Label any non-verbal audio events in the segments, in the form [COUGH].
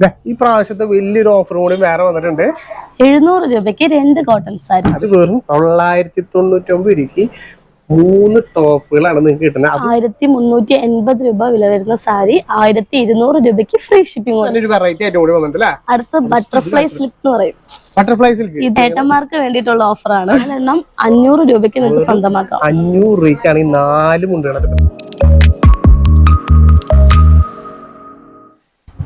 ഈ പ്രാവശ്യത്തെ വലിയൊരു ഓഫർ കൂടി വേറെ വന്നിട്ടുണ്ട്. എഴുന്നൂറ് രൂപയ്ക്ക് രണ്ട് കോട്ടൺ സാരി അത് വെറും തൊള്ളായിരത്തി തൊണ്ണൂറ്റി ഒമ്പത് രൂപയ്ക്ക് മൂന്ന് ടോപ്പുകളാണ് നിങ്ങൾക്ക് കിട്ടുന്നത്. ആയിരത്തി മുന്നൂറ്റി എൺപത് രൂപ വില വരുന്ന സാരി ആയിരത്തി ഇരുന്നൂറ് രൂപയ്ക്ക് ഫ്രീ ഷിപ്പിംഗ് വെറൈറ്റി കൂടി വന്നിട്ടുണ്ട് അടുത്ത ബട്ടർഫ്ലൈ സ്ലിപ്പ് എന്ന് പറയും. ബട്ടർഫ്ലൈ സിൽക്ക് ഇത് ഏട്ടന്മാർക്ക് വേണ്ടിയിട്ടുള്ള ഓഫറാണ് എണ്ണം അഞ്ഞൂറ് രൂപയ്ക്ക് നിങ്ങൾക്ക് സ്വന്തമാക്കാം. അഞ്ഞൂറ് രൂപയ്ക്കാണ് ഈ നാല് മുണ്ടുകൾ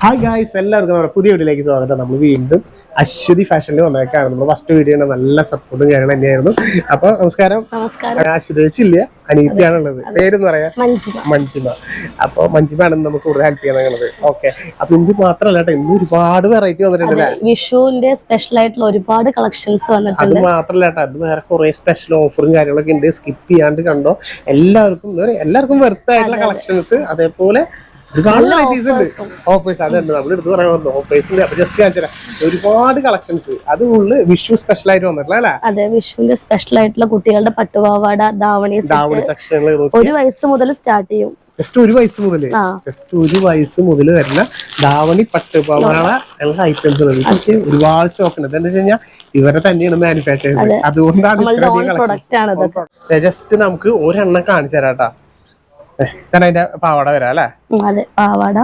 ഹായ് ഗായ്സ് എല്ലാവർക്കും നമ്മുടെ പുതിയ വീഡിയോയിലേക്ക് സ്വാഗതം. നമ്മൾ വീണ്ടും അശ്വതി ഫാഷനിൽ വന്നേക്കാണ്. നമ്മൾ ഫസ്റ്റ് വീഡിയോ നല്ല സപ്പോർട്ടും കാര്യങ്ങളും തന്നെയായിരുന്നു. അപ്പൊ നമസ്കാരം. അശ്വതി വെച്ചില്ല അനീതിയാണുള്ളത്. പേരെന്ന് പറയാ. മഞ്ജിമ. മഞ്ജിമ. അപ്പൊ മഞ്ജിമാണ് നമുക്ക് കൂടുതൽ ഹെൽപ്പ് ചെയ്യാനുള്ളത് ഓക്കെ അപ്പൊ ഇന്ത്യ മാത്രല്ല കേട്ടോ ഇന്ന് ഒരുപാട് വെറൈറ്റി വന്നിട്ടുണ്ട് വിഷുവിന്റെ സ്പെഷ്യൽ ആയിട്ടുള്ള ഒരുപാട് കളക്ഷൻസ് വന്നിട്ടുണ്ട്. അത് മാത്രല്ല കേട്ടോ അത് വേറെ കുറെ സ്പെഷ്യൽ ഓഫറും കാര്യങ്ങളൊക്കെ ഉണ്ട്. സ്കിപ്പ് ചെയ്യാണ്ട് കണ്ടോ? എല്ലാവർക്കും എല്ലാവർക്കും വെറുത്ത ആയിട്ടുള്ള കളക്ഷൻസ് അതേപോലെ ഓഫേഴ്സ് അതന്നെ നമ്മൾ എടുത്ത് പറയാൻ പറഞ്ഞു ഓഫേഴ്സിന്റെ ജസ്റ്റ് കാണിച്ചു ഒരുപാട് കളക്ഷൻസ് അത് ഉള്ളു വിഷു സ്പെഷ്യൽ ആയിട്ട് വന്നിട്ടില്ല അല്ലെ? അതെ വിഷുവിന്റെ സ്പെഷ്യൽ ആയിട്ടുള്ള കുട്ടികളുടെ പട്ടുപാവാട ധാവണി ഒരു വയസ്സ് മുതൽ സ്റ്റാർട്ട് ചെയ്യും. ജസ്റ്റ് ഒരു വയസ്സ് മുതൽ ജസ്റ്റ് ഒരു വയസ്സ് മുതൽ വരുന്ന ദാവണി പട്ടുപാവാള എല്ലാ ഐറ്റംസ് ഇതൊക്കെ ഒരുപാട് സ്റ്റോക്ക് ഉണ്ട്. എന്താ വെച്ച് കഴിഞ്ഞാൽ ഇവരെ തന്നെയാണ് മാനുഫാക്ചർ അതുകൊണ്ടാണ് ജസ്റ്റ് നമുക്ക് ഒരെണ്ണം കാണിച്ചു തരാം കാരണം അതിന്റെ പാവാട വരാം അല്ലെ? അതെ പാവാട.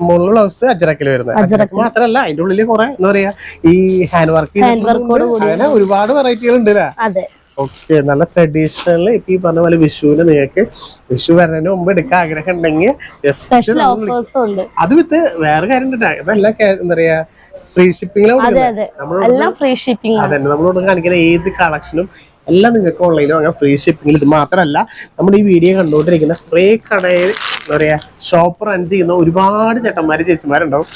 മുകളിൽ ബ്ലൗസ് അജറക്കിൽ വരുന്നത്. മാത്രല്ല അതിന്റെ ഉള്ളിൽ കുറെ എന്താ പറയാ ഈ ഹാൻഡ് വർക്ക് അങ്ങനെ ഒരുപാട് വെറൈറ്റികൾ ഉണ്ട് അല്ലേ? ഓക്കെ നല്ല ട്രഡീഷണൽ ഇപ്പൊ ഈ പറഞ്ഞ പോലെ വിഷുവിന് നിങ്ങൾക്ക് വിഷു വരുന്നതിന് മുമ്പ് എടുക്കാൻ ആഗ്രഹം ഉണ്ടെങ്കിൽ ജസ്റ്റ് അത് വിത്ത് വേറെ കാര്യം എന്താ പറയാ ഫ്രീ ഷിപ്പിംഗിലാണ് നമ്മളോട് കാണിക്കുന്ന ഏത് കളക്ഷനും എല്ലാം നിങ്ങൾക്ക് ഓൺലൈനിൽ വാങ്ങാം. ഫ്രീ ഷിപ്പിംഗിൽ ഇത് മാത്രമല്ല നമ്മുടെ ഈ വീഡിയോ കണ്ടുകൊണ്ടിരിക്കുന്ന കുറേ കടയിൽ എന്താ പറയുക ഷോപ്പ് റൺ ചെയ്യുന്ന ഒരുപാട് ചേട്ടന്മാരും ചേച്ചിമാരുണ്ടാവും.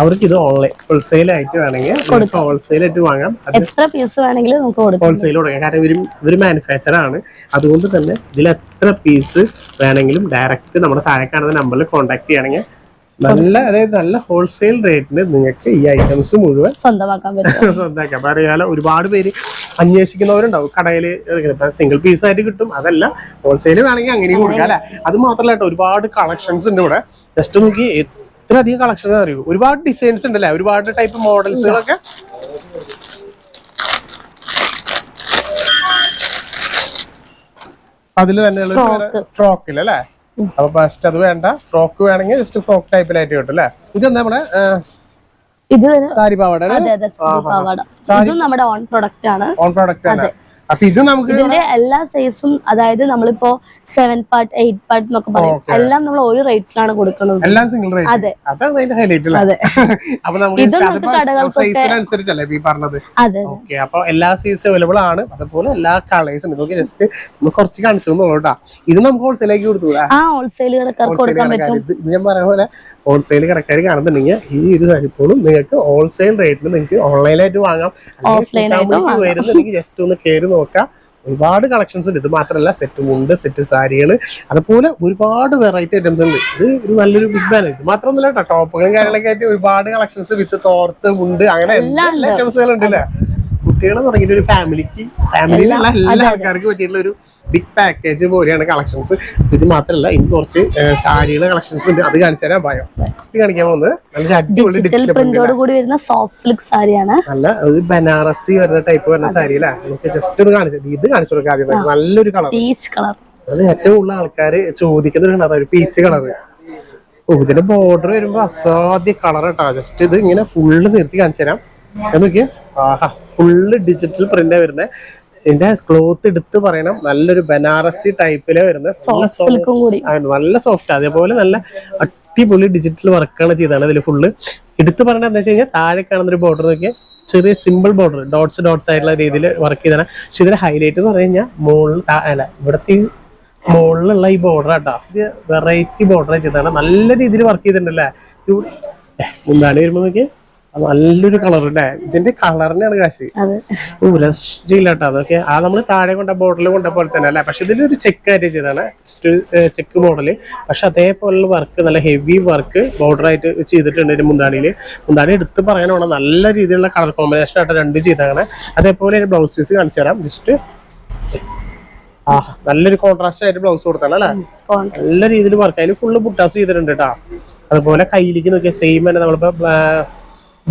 അവർക്ക് ഇത് ഓൺലൈൻ ഹോൾസെയിൽ ആയിട്ട് വേണമെങ്കിൽ ഹോൾസെയിൽ ആയിട്ട് വാങ്ങാം. എക്സ്ട്രാ പീസ് വേണമെങ്കിൽ നമുക്ക് കൊടുക്കാം. ഹോൾസെയിൽ തുടങ്ങാം കാരണം ഇവർ ഇവർ മാനുഫാക്ചർ ആണ്. അതുകൊണ്ട് തന്നെ ഇതിൽ എത്ര പീസ് വേണമെങ്കിലും ഡയറക്റ്റ് നമ്മുടെ താഴെ കാണുന്ന നമ്പറിൽ കോൺടാക്ട് ചെയ്യുകയാണെങ്കിൽ നല്ല അതായത് നല്ല ഹോൾസെയിൽ റേറ്റിന് നിങ്ങൾക്ക് ഈ ഐറ്റംസ് മുഴുവൻ സ്വന്തമാക്കാൻ പറ്റും. [LAUGHS] സ്വന്തമാക്കാം. പറയാല ഒരുപാട് പേര് അന്വേഷിക്കുന്നവരുണ്ടാവും. കടയിൽ സിംഗിൾ പീസ് ആയിട്ട് കിട്ടും. അതല്ല ഹോൾസെയിൽ വേണമെങ്കിൽ അങ്ങനെയും കൊടുക്കാം അല്ലെ? അത് മാത്രമല്ല ഒരുപാട് കളക്ഷൻസ് ഉണ്ട് ഇവിടെ. ജസ്റ്റ് നോക്കി എത്ര അധികം കളക്ഷൻസ് അറിയൂ? ഒരുപാട് ഡിസൈൻസ് ഉണ്ട് അല്ലേ? ഒരുപാട് ടൈപ്പ് മോഡൽസുകളൊക്കെ അതിൽ തന്നെയുള്ള. ഫ്രോക്കിൽ അല്ലേ? അപ്പൊ ഫസ്റ്റ് അത് വേണ്ട. ഫ്രോക്ക് വേണമെങ്കിൽ ജസ്റ്റ് ഫ്രോക്ക് ടൈപ്പിലായിട്ട് കിട്ടും അല്ലേ? ഇതെന്താ നമ്മുടെ ഇത് സാരി പാവാട ഇതും നമ്മുടെ ഓൺ പ്രൊഡക്റ്റ് ആണ്. ഓൺ പ്രൊഡക്റ്റ് ആണ്. അപ്പൊ ഇത് നമുക്ക് ഇതിന്റെ എല്ലാ സൈസും അതായത് നമ്മളിപ്പോ സെവൻ പാർട്ട് എയ്റ്റ് പാർട്ട് എന്നൊക്കെ പറയും. എല്ലാം നമ്മൾ ഒരു റേറ്റിലാണ് കൊടുക്കുന്നത്. എല്ലാം സിംഗിൾ റേറ്റ് അതെ. അതാണ് അതിന്റെ ഹൈലൈറ്റ് അതെ. [LAUGHS] അപ്പൊ നമുക്ക് ഈ പറഞ്ഞത്? അതെ ഓക്കെ അപ്പൊ എല്ലാ സൈസും അവൈലബിൾ ആണ്. അതുപോലെ എല്ലാ കളേഴ്സും ഇതൊക്കെ ജസ്റ്റ് കുറച്ച് കാണിച്ചു തന്നോളൂ ഇത് നമുക്ക് ഹോൾസെയിലേക്ക് കൊടുത്തു ആ ഹോൾസെയിൽ കടക്കാർക്ക് കൊടുക്കാൻ പറ്റും. ഇത് ഞാൻ പറയുന്ന പോലെ ഹോൾസെയിൽ കടക്കാർ കാണുന്നുണ്ടെങ്കിൽ ഈ ഒരു സാരിപ്പോഴും നിങ്ങൾക്ക് ഹോൾസെയിൽ റേറ്റിന് നിങ്ങൾക്ക് ഓൺലൈനായിട്ട് വാങ്ങാം. വാങ്ങാം. വരുന്നുണ്ടെങ്കിൽ ജസ്റ്റ് ഒന്ന് കയറി നോക്കാം ഒരുപാട് കളക്ഷൻസ് ഉണ്ട്. ഇത് മാത്രമല്ല സെറ്റ് ഉണ്ട് സെറ്റ് സാരികൾ അതുപോലെ ഒരുപാട് വെറൈറ്റി ഐറ്റംസ് ഉണ്ട്. ഇത് ഒരു നല്ലൊരു ബിഗ് ബാൻ ഇത് മാത്രമൊന്നുമില്ല കേട്ടോ. ടോപ്പുകളും കാര്യങ്ങളൊക്കെ ആയിട്ട് ഒരുപാട് കളക്ഷൻസ് വിത്ത് തോർത്ത് ഉണ്ട് അങ്ങനെ എല്ലാ ഐറ്റംസുകളും ഉണ്ട്. അല്ലേ കുട്ടികളെ തുടങ്ങിയിട്ട് ഒരു ഫാമിലിക്ക് ഫാമിലിയിലുള്ള എല്ലാ ആൾക്കാർക്ക് പറ്റിയിട്ടുള്ള ഒരു ബിഗ് പാക്കേജ് പോലെയാണ് കളക്ഷൻസ് ഇത് മാത്രമല്ല ഇനി കുറച്ച് സാരികളുടെ കളക്ഷൻസ് ഉണ്ട്. അത് കാണിച്ചു തരാൻ ഭയം ഫസ്റ്റ് കാണിക്കാൻ പോകുന്നത് നല്ല അടിപൊളി ഡിജിറ്റൽ പ്രിന്റോട് കൂടി വരുന്ന സോഫ്റ്റ് സിൽക്ക് സാരിയാണ്. നല്ല ഒരു ബനാറസി വരുന്ന ടൈപ്പ് വരുന്ന സാരി അല്ലേ നമുക്ക് ജസ്റ്റ് ഒന്ന് കാണിച്ചത് ഇത് കാണിച്ചു കൊടുക്കാം ആദ്യം നല്ലൊരു കളർ പീച്ച് കളർ അത് ഏറ്റവും കൂടുതൽ ആൾക്കാർ ചോദിക്കുന്ന ഒരു കളർ ഒരു പീച്ച് കളർ ഓ ഇതിന്റെ ബോർഡർ വരുമ്പോ അസാധ്യ കളർ കേട്ടോ ജസ്റ്റ് ഇത് ഇങ്ങനെ ഫുള്ള് നിർത്തി കാണിച്ചു തരാം. നോക്കിയേ ആഹാ ഫുള്ള് ഡിജിറ്റൽ പ്രിന്റ് വരുന്നത് ഇതിന്റെ ക്ലോത്ത് എടുത്ത് പറയണം. നല്ലൊരു ബനാറസി ടൈപ്പിലെ വരുന്ന. നല്ല സോഫ്റ്റ് അതേപോലെ നല്ല അടിപൊളി ഡിജിറ്റൽ വർക്കാണ് ചെയ്താണ് ഇതിൽ ഫുള്ള് എടുത്ത് പറയണത് എന്താ വെച്ച് കഴിഞ്ഞാൽ താഴെ കാണുന്ന ഒരു ബോർഡർ നോക്കിയാൽ ചെറിയ സിമ്പിൾ ബോർഡർ ഡോട്ട്സ് ഡോട്ട്സ് ആയിട്ടുള്ള രീതിയിൽ വർക്ക് ചെയ്താണ് പക്ഷെ ഇതിന്റെ ഹൈലൈറ്റ് എന്ന് പറഞ്ഞു കഴിഞ്ഞാൽ മുകളിൽ അല്ല ഇവിടുത്തെ മുകളിലുള്ള ഈ ബോർഡർ ആട്ടോ. ഇത് വെറൈറ്റി ബോർഡർ ചെയ്താണ് നല്ല രീതിയിൽ വർക്ക് ചെയ്തിട്ടുണ്ടല്ലേ? മുന്നാണി വരുമ്പോ നോക്കിയേ. അത് നല്ലൊരു കളർ അല്ലേ ഇതിന്റെ കളറിനാണ് കാശ്. അതെ. രക്ഷയില്ലാട്ടോ അതൊക്കെ ആ നമ്മൾ താഴെ കൊണ്ട ബോർഡറിൽ കൊണ്ട പോലെ തന്നെ അല്ലേ? പക്ഷെ ഇതിലൊരു ചെക്ക് ആയിട്ട് ചെയ്താണ് ചെക്ക് മോഡൽ പക്ഷെ അതേപോലുള്ള വർക്ക് നല്ല ഹെവി വർക്ക് ബോർഡർ ആയിട്ട് ചെയ്തിട്ടുണ്ട് ഇതിന്റെ മുന്താണിയിൽ മുന്താണി എടുത്ത് പറയാനാണ് നല്ല രീതിയിലുള്ള കളർ കോമ്പിനേഷൻ ആയിട്ട് രണ്ടും ചെയ്താണ് അതേപോലെ ബ്ലൗസ് പീസ് കാണിച്ചു തരാം. ജസ്റ്റ് ആ നല്ലൊരു കോൺട്രാസ്റ്റ് ആയിട്ട് ബ്ലൗസ് കൊടുത്താണ് അല്ലേ? നല്ല രീതിയിൽ വർക്ക് അതിന് ഫുള്ള് ബുട്ടാസ് ചെയ്തിട്ടുണ്ട് കേട്ടോ അതുപോലെ കയ്യിലേക്ക് നോക്കിയ സെയിം തന്നെ നമ്മളിപ്പോ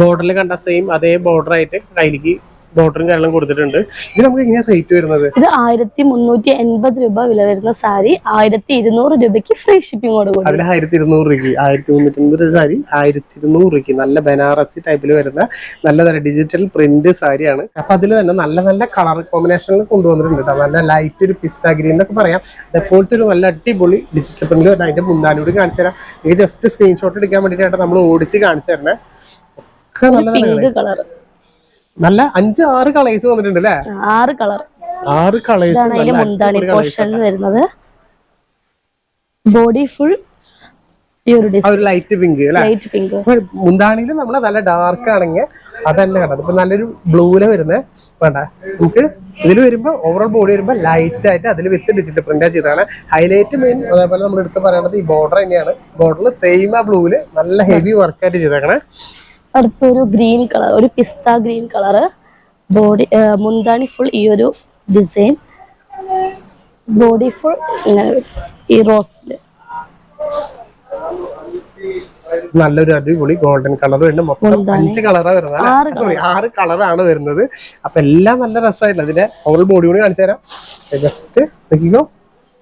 ബോർഡറിൽ കണ്ട സെയിം അതേ ബോർഡർ ആയിട്ട് കയ്യിലേക്ക് ബോർഡറും കാര്യങ്ങളും കൊടുത്തിട്ടുണ്ട്. ഇത് നമുക്ക് എങ്ങനെയാ റേറ്റ് വരുന്നത്? ഇത് ആയിരത്തി മുന്നൂറ്റി എൺപത് രൂപ വില വരുന്ന സാരി ആയിരത്തി ഇരുന്നൂറ് രൂപയ്ക്ക് ഫ്രീ ഷിപ്പിംഗ് കൂടി അതിൽ ആയിരത്തി ഇരുന്നൂറ് രൂപയ്ക്ക് ആയിരത്തി മുന്നൂറ്റി അമ്പത് സാരി ആയിരത്തി ഇരുന്നൂറ് രൂപയ്ക്ക്. നല്ല ബനാറസി ടൈപ്പിൽ വരുന്ന നല്ല നല്ല ഡിജിറ്റൽ പ്രിന്റ് സാരിയാണ്. അപ്പൊ അതിൽ തന്നെ നല്ല നല്ല കളർ കോമ്പിനേഷനിൽ കൊണ്ടുവന്നിട്ടുണ്ട് കേട്ടോ നല്ല ലൈറ്റ് ഒരു പിസ്ത ഗ്രീൻ എന്നൊക്കെ പറയാം. അതേപോലത്തെ ഒരു നല്ല അടിപൊളി ഡിജിറ്റൽ പ്രിന്റ് അതിന്റെ മുന്നാലൂടെ കാണിച്ചു തരാം എനിക്ക് ജസ്റ്റ് സ്ക്രീൻഷോട്ട് എടുക്കാൻ വേണ്ടിയിട്ടാണ് നമ്മൾ ഓടിച്ച് കാണിച്ചു തരണേ ഒക്കെ നല്ല പിങ്ക് കളർ നല്ല അഞ്ച് ആറ് കളേഴ്സ് വന്നിട്ടുണ്ട് അല്ലേ ആറ് കളർ ആറ് കളേഴ്സ് മുന്താണി പോർഷൻ വരുന്നത്. Body full light pink light pink മുന്താണിയിൽ നമ്മൾ നല്ല ഡാർക്ക് ആണെങ്കിൽ അതല്ല കണ്ടത്. ഇപ്പൊ നല്ലൊരു ബ്ലൂൽ വരുന്ന വേണ്ട. നമുക്ക് ഇതിൽ വരുമ്പോ ഓവറോൾ ബോഡി വരുമ്പോ ലൈറ്റ് ആയിട്ട് അതിൽ വിത്ത് ഡിജിറ്റൽ പ്രിന്റ് ചെയ്തതാണ്. ഹൈലൈറ്റ് മെയിൻ അതേപോലെ നമ്മൾ എടുത്ത് പറയേണ്ടത് ഈ ബോർഡർ തന്നെയാണ്. ബോർഡറിൽ സെയിം ആ ബ്ലൂവിൽ നല്ല ഹെവി വർക്ക് ആയിട്ട് ചെയ്തേക്കണേ. അടുത്തൊരു ഗ്രീൻ കളർ ഒരു പിസ്ത ഗ്രീൻ കളർ ബോഡി മുന്താണി ഫുൾ ഈ ഒരു ഡിസൈൻ ബോഡി ഫുൾ. ഈ റോസിൽ. നല്ലൊരു അടിപൊളി ഗോൾഡൻ കളർ വരുന്നത് മൊത്തം. അഞ്ച് കളറാ വരുന്നത് സോറി ആറ് കളറാണ് വരുന്നത്. അപ്പൊ എല്ലാം നല്ല രസമായില്ല അതിന്റെ ഓവറോൾ ബോഡി കൂടി കാണിച്ചു തരാം. ജസ്റ്റ് നോക്കിക്കോ.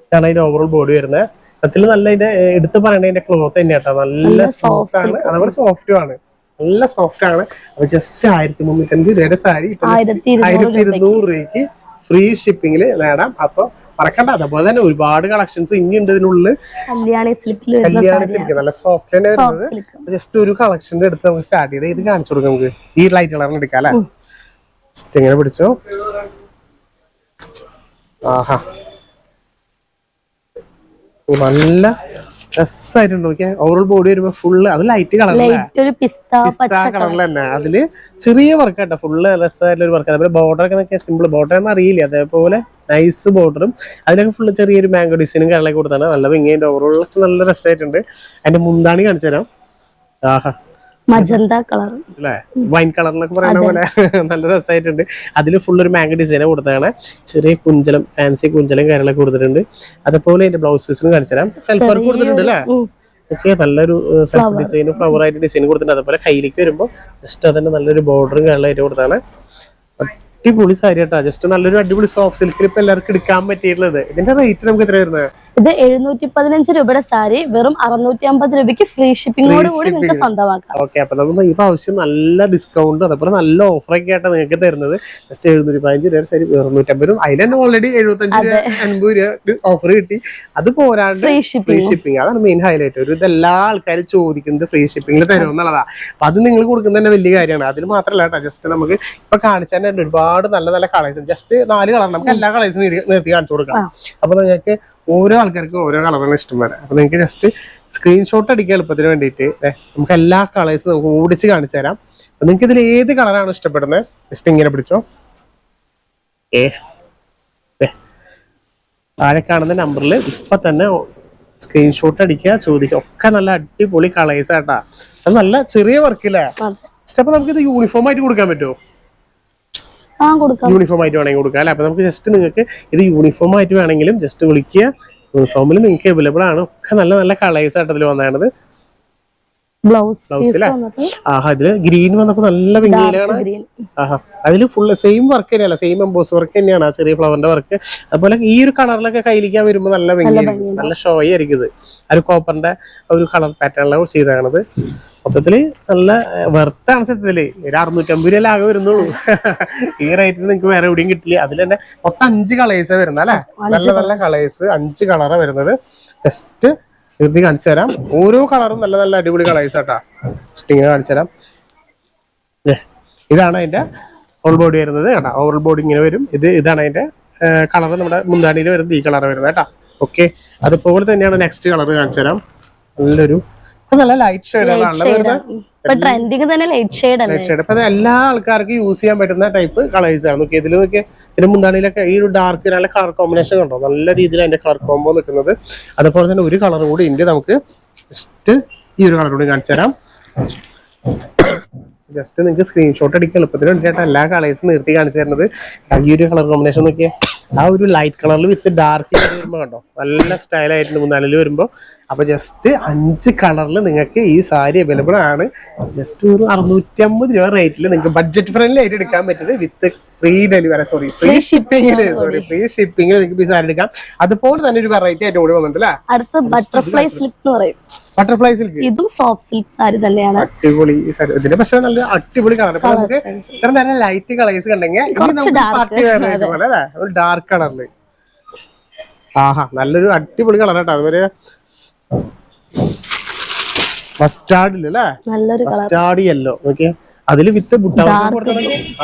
ഇതാണ് അതിന്റെ ഓവറോൾ ബോഡി വരുന്നത്. സത്യത്തിൽ നല്ല ഇതിന്റെ ഏർ, എടുത്ത് പറയണ ഇതിന്റെ ക്ലോത്ത് തന്നെയാട്ടോ. നല്ല നല്ല സോഫ്റ്റ് ആണ്. അതേപോലെ സോഫ്റ്റും ആണ്. നല്ല സോഫ്റ്റ് ആണ്. അപ്പൊ ജസ്റ്റ് ആയിരത്തി മുന്നൂറ്റി അഞ്ച് രൂപയുടെ സാരി ആയിരത്തി ഇരുന്നൂറ് രൂപയ്ക്ക്. ഫ്രീ ഷിപ്പിംഗിൽ നേടാം അപ്പൊ മറക്കണ്ട അതുപോലെ തന്നെ ഒരുപാട് കളക്ഷൻസ് ഇനി ഉണ്ട് ഇതിനുള്ളിൽ കല്യാണി സിൽക്കിൽ നല്ല സോഫ്റ്റ് തന്നെ വരുന്നത്. ജസ്റ്റ് ഒരു കളക്ഷൻ എടുത്ത് നമുക്ക് സ്റ്റാർട്ട് ചെയ്ത് ഇത് കാണിച്ചു കൊടുക്കാം നമുക്ക്. ഈ ലൈറ്റ് കളറിന് എടുക്കാം അല്ലെ? ജസ്റ്റ് ഇങ്ങനെ പിടിച്ചോ. ആഹാ. നല്ല രസമായിട്ടുണ്ട് നോക്കിയാ. ഓവറോൾ ബോഡി വരുമ്പോ ഫുള്ള് അത് ലൈറ്റ് കളറല്ലേ പിസ്ത കളറിൽ തന്നെ അതിൽ ചെറിയ വർക്ക് കേട്ടോ ഫുള്ള് രസമായിട്ടുള്ള ഒരു വർക്ക് അതേപോലെ ബോർഡർ ഒക്കെ നോക്കിയാൽ സിമ്പിൾ ബോർഡർ എന്ന് അറിയില്ല. അതേപോലെ നൈസ് ബോർഡറും അതിലൊക്കെ ഫുള്ള് ചെറിയൊരു മാംഗോ ഡിസൈനും കളറൊക്കെ കൊടുത്താണ് നല്ല ഭംഗിയുണ്ട്. ഓവറോൾ നല്ല രസമായിട്ടുണ്ട് അതിന്റെ മുന്താണി കാണിച്ചു തരാം ആഹാ. Magenta colour. അല്ലേ? വൈൻ കളറിലൊക്കെ പറയുന്ന പോലെ. നല്ല രസമായിട്ടുണ്ട് അതിൽ ഫുൾ ഒരു മാംഗോ ഡിസൈൻ കൊടുത്തതാണ്. ചെറിയ കുഞ്ചലം ഫാൻസി കുഞ്ചലം കാര്യങ്ങളൊക്കെ കൊടുത്തിട്ടുണ്ട്. അതുപോലെ അതിന്റെ ബ്ലൗസ് പീസും കാണിച്ചുതരാം. സെൽഫ് വർക്ക് കൊടുത്തിട്ടുണ്ട് അല്ലേ? ഓക്കെ നല്ലൊരു സെൽഫ് ഡിസൈൻ ഫ്ലവർ ആയിട്ട് ഡിസൈൻ കൊടുത്തിട്ടുണ്ട്. അതുപോലെ കയ്യിലേക്ക് വരുമ്പോൾ ജസ്റ്റ് അതിന്റെ നല്ലൊരു ബോർഡറും കാര്യങ്ങളായിട്ട് കൊടുത്താണ് അടിപൊളി സാരി കേട്ടോ ജസ്റ്റ് നല്ലൊരു അടിപൊളി സോഫ്റ്റ് സിൽക്കിൽ ഇപ്പൊ എല്ലാവർക്കും എടുക്കാൻ പറ്റിയിട്ടുള്ളത്. ഇതിന്റെ റേറ്റ് നമുക്ക് എത്ര വരുന്നത്? ഇത് എഴുന്നൂറ്റി പതിനഞ്ച് രൂപയുടെ സാരി വെറും അറുന്നൂറ്റി അമ്പത് രൂപയ്ക്ക് ഫ്രീ ഷിപ്പിംഗോട് കൂടി നിങ്ങൾക്ക് സ്വന്തമാക്കാം. ഓക്കെ അപ്പൊ നമുക്ക് ഈ പ്രാവശ്യം നല്ല ഡിസ്കൗണ്ട് അതുപോലെ നല്ല ഓഫറൊക്കെ ആയിട്ടാണ് നിങ്ങൾക്ക് തരുന്നത്. ജസ്റ്റ് എഴുന്നൂറ്റി പതിനഞ്ച് രൂപ ശരി എഴുന്നൂറ്റമ്പത് അതിൽ തന്നെ ഓൾറെഡി എഴുപത്തഞ്ച് രൂപ അൻപത് രൂപ ഓഫർ കിട്ടി. അത് പോരാണ്ട് ഫ്രീ ഷിപ്പിംഗ് അതാണ് മെയിൻ ഹൈലൈറ്റ് ഒരു ഇതെല്ലാ ആൾക്കാരും ചോദിക്കുന്നത് ഫ്രീ ഷിപ്പിംഗിൽ തരുമെന്നുള്ളതാ അപ്പൊ അത് നിങ്ങൾ കൊടുക്കുന്നത് തന്നെ വലിയ കാര്യമാണ്. അതിൽ മാത്രമല്ല കേട്ടോ ജസ്റ്റ് നമുക്ക് ഇപ്പൊ കാണിച്ചാൽ തന്നെ ഒരുപാട് നല്ല നല്ല കളേഴ്സ് ജസ്റ്റ് നാല് കളർ നമുക്ക് എല്ലാ കളേഴ്സും നിർത്തി കാണിച്ചു കൊടുക്കാം. അപ്പൊ നിങ്ങൾക്ക് ഓരോ ആൾക്കാർക്കും ഓരോ കളറാണ് ഇഷ്ടം വരെ അപ്പൊ നിങ്ങൾക്ക് ജസ്റ്റ് സ്ക്രീൻഷോട്ട് അടിക്കുക എളുപ്പത്തിന് വേണ്ടിയിട്ട് നമുക്ക് എല്ലാ കളേഴ്സും നമുക്ക് ഓടിച്ച് കാണിച്ചു തരാം. അപ്പൊ നിങ്ങൾക്ക് ഇതിൽ ഏത് കളറാണ് ഇഷ്ടപ്പെടുന്നത് ജസ്റ്റ് ഇങ്ങനെ പിടിച്ചോ. ഏ. താഴെ കാണുന്ന നമ്പറിൽ ഇപ്പൊ തന്നെ സ്ക്രീൻഷോട്ട് അടിക്കുക ചോദിക്കുക. ഒക്കെ നല്ല അടിപൊളി കളേഴ്സ് ആട്ടാ അത് നല്ല ചെറിയ വർക്കില്ലേ അപ്പൊ നമുക്ക് ഇത് യൂണിഫോം ആയിട്ട് കൊടുക്കാൻ പറ്റുമോ യൂണിഫോം ആയിട്ട് വേണമെങ്കിൽ കൊടുക്കാം. അല്ലെ? അപ്പൊ നമുക്ക് ജസ്റ്റ് നിങ്ങൾക്ക് ഇത് യൂണിഫോം ആയിട്ട് വേണമെങ്കിലും ജസ്റ്റ് വിളിക്കുക. യൂണിഫോമിൽ നിങ്ങൾക്ക് അവൈലബിൾ ആണ്. ഒക്കെ നല്ല നല്ല കളേഴ്സ് ആയിട്ട് അതിൽ വന്നതാണ് ബ്ലൗസ് ആഹാ ഇതിൽ ഗ്രീൻ വന്നപ്പോ നല്ല ഭംഗിയിലാണ്. ഗ്രീൻ ആഹാ അതിൽ full same work same emboss work തന്നെയാണ് ആ ചെറിയ ഫ്ലവറിന്റെ വർക്ക് അതുപോലെ ഈ ഒരു കളറിലൊക്കെ കയ്യിലിരിക്കാൻ വരുമ്പോ നല്ല ഭംഗിയായിരിക്കും നല്ല ഷോ ആയിരിക്കും ഇത്. ഒരു കോപ്പറിന്റെ ഒരു കളർ പാറ്റേണിലാണ് ചെയ്താണത് മൊത്തത്തിൽ നല്ല വെർത്താണ് സത്യത്തിൽ. ഒരു അറുന്നൂറ്റമ്പത് രൂപ ആകെ വരുന്നുള്ളൂ. ഈ റേറ്റിന് നിങ്ങൾക്ക് വേറെ എവിടെയും കിട്ടില്ല. അതിൽ തന്നെ മൊത്തം അഞ്ച് കളേഴ്സ് വരുന്നത് അല്ലെ? നല്ല നല്ല കളേഴ്സ് അഞ്ച് കളറാണ് വരുന്നത്. ജസ്റ്റ് നിർത്തി കാണിച്ചു തരാം. ഓരോ കളറും നല്ല നല്ല അടിപൊളി കളേഴ്സ് ആട്ടാ. സ്റ്റിങ് കാണിച്ചു തരാം. ഇതാണ് അതിന്റെ ഓൾ ബോഡി വരുന്നത് കേട്ടോ. ഓവർ ബോഡി ഇങ്ങനെ വരും. ഇത് ഇതാണ് അതിന്റെ കളർ നമ്മുടെ മുന്താണിയിൽ വരുന്നത് ഈ കളർ വരുന്നത് കേട്ടോ. ഓക്കെ അതുപോലെ തന്നെയാണ് നെക്സ്റ്റ് കളർ കാണിച്ചു തരാം. നല്ലൊരു നല്ല ലൈറ്റ് ഇപ്പൊ ട്രെൻഡിങ് തന്നെ ലൈറ്റ് ഷെയ്ഡ് ലൈറ്റ് ഷെയ്ഡ് അപ്പൊ എല്ലാ ആൾക്കാർക്കും യൂസ് ചെയ്യാൻ പറ്റുന്ന ടൈപ്പ് കളേഴ്സ് ആണ്. നോക്കി ഇതിൽ നോക്കിയ ഇതിന് മുന്താണിയിലൊക്കെ ഈ ഒരു ഡാർക്ക് നല്ല കളർ കോമ്പിനേഷൻ കണ്ടോ? നല്ല രീതിയിൽ അതിന്റെ കളർ കോമ്പോ നിൽക്കുന്നത്. അതുപോലെ തന്നെ ഒരു കളർ കൂടി ഉണ്ട് നമുക്ക് ജസ്റ്റ് ഈ ഒരു കളർ കൂടി കാണിച്ചു തരാം. ജസ്റ്റ് നിങ്ങൾക്ക് സ്ക്രീൻഷോട്ട് അടിക്കാൻ എളുപ്പത്തിന് വേണ്ടിയിട്ട് എല്ലാ കളേഴ്സും നിർത്തി കാണിച്ചു തരുന്നത്. ഈ ഒരു കളർ കോമ്പിനേഷൻ നോക്കിയാൽ ആ ഒരു ലൈറ്റ് കളറിൽ വിത്ത് ഡാർക്ക് വരുമ്പോൾ കണ്ടോ? നല്ല സ്റ്റൈൽ ആയിട്ടുണ്ട് മുന്നാലിൽ വരുമ്പോൾ അപ്പൊ ജസ്റ്റ് അഞ്ച് കളറിൽ നിങ്ങൾക്ക് ഈ സാരി അവൈലബിൾ ആണ്. ജസ്റ്റ് ഒരു അറുന്നൂറ്റി അമ്പത് രൂപ റേറ്റിൽ നിങ്ങൾക്ക് ബഡ്ജറ്റ് ഫ്രണ്ട്ലി ആയിട്ട് എടുക്കാൻ പറ്റുന്നത് with free delivery sorry free ഷിപ്പിംഗിൽ sorry free ഷിപ്പിംഗിൽ നിങ്ങൾക്ക് ഈ സാരി എടുക്കാം. അതുപോലെ തന്നെ ഒരു വെറൈറ്റി ആയിട്ട് കൂടി വന്നിട്ടുണ്ട് അല്ലേ? അടുത്ത ബട്ടർഫ്ലൈ സിൽക്ക് എന്ന് പറയും. ബട്ടർഫ്ലൈ സിൽക്ക് ഇതും സോഫ്റ്റ് സിൽക്ക് സാരി തന്നെയാണ്. അടിപൊളി ഈ സാരി. ഇതിന്റെ പക്ഷെ നല്ല അടിപൊളി കളർ അപ്പൊ നമുക്ക് ഇത്ര നേരം ലൈറ്റ് കളേഴ്സ് കണ്ടെങ്കിൽ. പാർട്ടി വെയർ പോലെ ഒരു ഡാർക്ക് കളറിൽ ആഹാ നല്ലൊരു അടിപൊളി കളർ കേട്ടോ അതുപോലെ മസ്റ്റാർഡിൽ അല്ലേ മസ്റ്റാർഡ് യെല്ലോ ഓക്കെ അതിൽ വിത്ത് ബുട്ടാവർക്ക്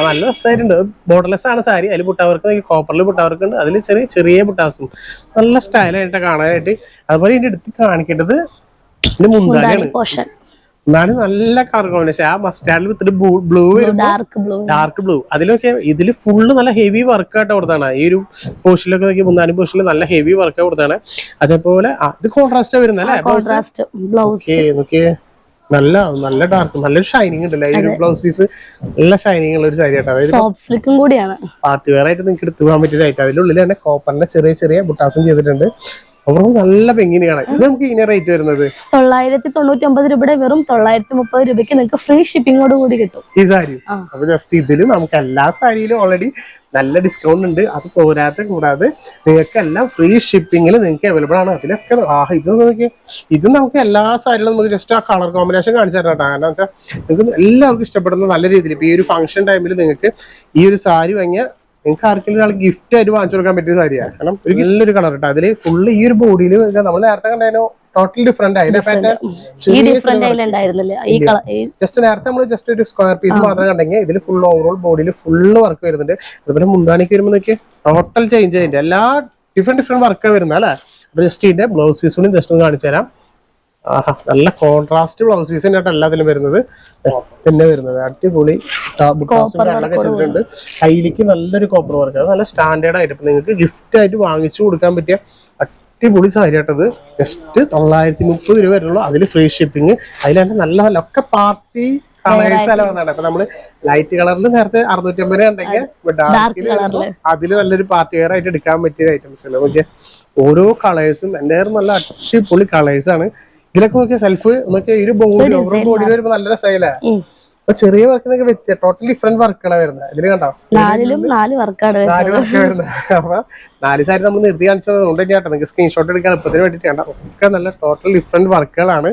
നല്ല രസമായിട്ടുണ്ട് ബോർഡർലെസ് ആണ് സാരി. അതിൽ ബുട്ടാവർക്ക് കോപ്പറിൽ ബുട്ടാവർക്ക് ഉണ്ട്. അതിൽ ചെറിയ ചെറിയ ബുട്ടാസും നല്ല സ്റ്റൈലായിട്ട് കാണാനായിട്ട്. അതുപോലെ ഇതിന്റെ അടുത്ത് കാണിക്കേണ്ടത് ഇതിന്റെ മുന്താണിയാണ്. എന്നാലും നല്ല കളർ കോമ്പിനേഷൻ ആ മസ്റ്റാർഡിൽ വിത്തിട്ട് blue dark blue dark blue അതിലൊക്കെ ഇതിൽ ഫുള്ള് നല്ല ഹെവി വർക്ക് ആയിട്ട് കൊടുത്താണ് ഈ ഒരു പോസ്റ്റിലൊക്കെ നോക്കി മൂന്നാലും പോസ്റ്റിൽ നല്ല ഹെവി വർക്ക് കൊടുത്താണ് അതേപോലെ ഇത് കോൺട്രാസ്റ്റ് നോക്കിയേ. നല്ല നല്ല ഡാർക്ക് നല്ലൊരു ഷൈനിങ് ഉണ്ടല്ലേ? ഈ ഒരു ബ്ലൗസ് പീസ് നല്ല ഷൈനിങ് ഉള്ള ഒരു സാരി ആട്ടോ. കൂടിയാണ്. പാർട്ടി വെയർ ആയിട്ട് നിങ്ങൾക്ക് എടുത്തു പോകാൻ പറ്റിയതായിട്ട് ഉള്ളിൽ തന്നെ കോപ്പറിന്റെ ചെറിയ ചെറിയ ബുട്ടാസും ചെയ്തിട്ടുണ്ട്. അവർ നല്ല പെങ്ങിനെയാണ്. ഇത് നമുക്ക് ഇങ്ങനെ റേറ്റ് വരുന്നത്? തൊള്ളായിരത്തി തൊണ്ണൂറ്റി ഒമ്പത് രൂപയുടെ വെറും തൊള്ളായിരത്തി മുപ്പത് രൂപയ്ക്ക് നിങ്ങൾക്ക് ഫ്രീ ഷിപ്പിംഗോട് കൂടി കിട്ടും. ഈ സാരി. അപ്പൊ ജസ്റ്റ് ഇതിൽ നമുക്ക് എല്ലാ സാരിയിലും ഓൾറെഡി നല്ല ഡിസ്കൗണ്ട് ഉണ്ട്. അത് പോരാത്ത കൂടാതെ നിങ്ങൾക്ക് എല്ലാം ഫ്രീ ഷിപ്പിംഗിൽ നിങ്ങൾക്ക് അവൈലബിൾ ആണ്. അതിലൊക്കെ ആ ഇത് നോക്കി. ഇത് നമുക്ക് എല്ലാ സാരികളും നമുക്ക് ജസ്റ്റ് ആ കളർ കോമ്പിനേഷൻ കാണിച്ചു തരാം കാരണം കാരണം വെച്ചാൽ നിങ്ങൾക്ക് എല്ലാവർക്കും ഇഷ്ടപ്പെടുന്ന നല്ല രീതിയിൽ ഇപ്പൊ ഈ ഒരു ഫംഗ്ഷൻ ടൈമിൽ നിങ്ങൾക്ക് ഈ ഒരു സാരി വാങ്ങിയ നിങ്ങൾക്ക് ആർക്കെങ്കിലും ഒരാൾ ഗിഫ്റ്റ് ആയിട്ട് വാങ്ങിച്ചു കൊടുക്കാൻ പറ്റിയ സാരിയാണ് കാരണം ഒരു നല്ലൊരു കളർ കേട്ടോ അതിൽ ഫുള്ള് ഈ ഒരു ബോഡിയിൽ നമ്മൾ നേരത്തെ കണ്ടതിനോ ടോട്ടൽ ഡിഫറെന്റ് ആയി ഈ ഡിഫറെന്റ് അതിൽ ഉണ്ടായിരുന്നില്ല. ഈ കളർ ജസ്റ്റ് നേരത്തെ നമ്മൾ ജസ്റ്റ് ഒരു സ്ക്വയർ പീസ് മാത്രം കണ്ടെങ്കിൽ ഇതിൽ ഫുൾ ഓവറോൾ ബോഡിയിൽ ഫുള്ള് വർക്ക് വരുന്നുണ്ട്. അതുപോലെ മുന്താണിക്ക് വരുമ്പോൾ നോക്കിയ ടോട്ടൽ ചേഞ്ച് അതിന്റെ എല്ലാ ഡിഫറെന്റ് ഡിഫറെന്റ് വർക്ക് വരുന്നത് അല്ലേ? അപ്പൊ ജസ്റ്റ് ഇതിന്റെ ബ്ലൗസ് പീസ് കൂടി ജസ്റ്റ് ഒന്ന് കാണിച്ചു തരാം നല്ല കോൺട്രാസ്റ്റ് ബ്ലൗസ് പീസ് തന്നെയായിട്ട് എല്ലാത്തിലും വരുന്നത്. പിന്നെ വരുന്നത്. അടിപൊളി ചെയ്തിട്ടുണ്ട്. കയ്യിലേക്ക് നല്ലൊരു കോപ്പർ വർക്ക് അത് നല്ല സ്റ്റാൻഡേർഡ് ആയിട്ട് നിങ്ങൾക്ക് ഗിഫ്റ്റ് ആയിട്ട് വാങ്ങിച്ചു കൊടുക്കാൻ പറ്റിയ അടിപൊളി സാരി ആയിട്ടത് ജസ്റ്റ് തൊള്ളായിരത്തി മുപ്പത് രൂപ വരുള്ളൂ അതിൽ ഫ്രീ ഷിപ്പിംഗ് അതിലാണ്ട് നല്ല നല്ല ഒക്കെ പാർട്ടി അപ്പൊ നമ്മൾ ലൈറ്റ് കളറിൽ നേരത്തെ അറുന്നൂറ്റി അമ്പത് ഉണ്ടെങ്കിൽ ഡാർക്കിൽ അതിൽ നല്ലൊരു പാർട്ടി വെയർ ആയിട്ട് എടുക്കാൻ പറ്റിയ ഐറ്റംസ് ഓരോ കളേഴ്സും എന്റെ നല്ല അടിപൊളി കളേഴ്സ് ആണ്. ഇതിലൊക്കെ നോക്കിയാൽ സെൽഫ് നോക്കിയാൽ ഒരു ബോഡി ഓവർ ബോഡി വരുമ്പോ നല്ല രസമായില്ലേ ഉം. അപ്പൊ ചെറിയ വർക്കിനൊക്കെ വ്യത്യ ടോട്ടൽ ഡിഫറെന്റ് വർക്കുകളാണ് വരുന്നത് ഇതിൽ കണ്ടോ? നാലിലും നാല് വർക്കാണ് നാല് വർക്ക് വരുന്നത് അപ്പൊ നാല് സാരി നമ്മൾ നിർത്തി കാണിച്ചത് കൊണ്ട് തന്നെയാട്ടോ. നിങ്ങൾക്ക് സ്ക്രീൻഷോട്ട് എടുക്കാൻ എളുപ്പത്തിന് വേണ്ടിട്ട് കണ്ട? ഒക്കെ നല്ല ടോട്ടൽ ഡിഫറെന്റ് വർക്കുകളാണ്